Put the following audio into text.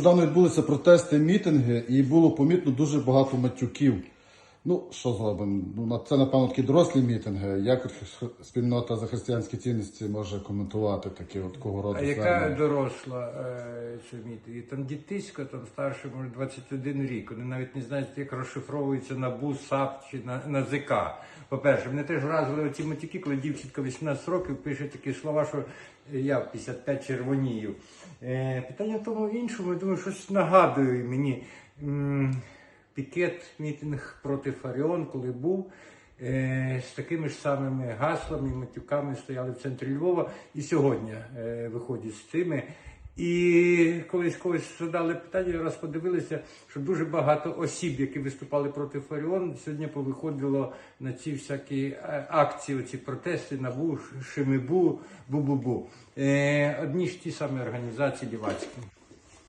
Недавно відбулися протести, мітинги, і було помітно дуже багато матюків. Ну, що зробимо? Ну, це, напевно, такі дорослі мітинги. Як от спільнота за християнські цінності може коментувати такі от кого роду А яка звернення? доросла е, ця мітинг? Там дітисько, там старше, може 21 рік. Вони навіть не знають, як розшифровується НАБУ, САП чи на, на ЗК. По-перше, мене теж вразили оці матюки, коли дівчинка 18 років пише такі слова, що я 55 червонію. Е, питання в тому іншому, я думаю, щось нагадує мені. Пікет, мітинг проти Фаріон, коли був, е, з такими ж самими гаслами, матюками стояли в центрі Львова і сьогодні е, виходять з цими. І колись когось задали питання, раз подивилися, що дуже багато осіб, які виступали проти Фаріон, сьогодні повиходило на ці всякі е, акції, ці протести НАБУ, Шимибу, Бу-Бу-Бу. Одні ж ті самі організації лівацькі.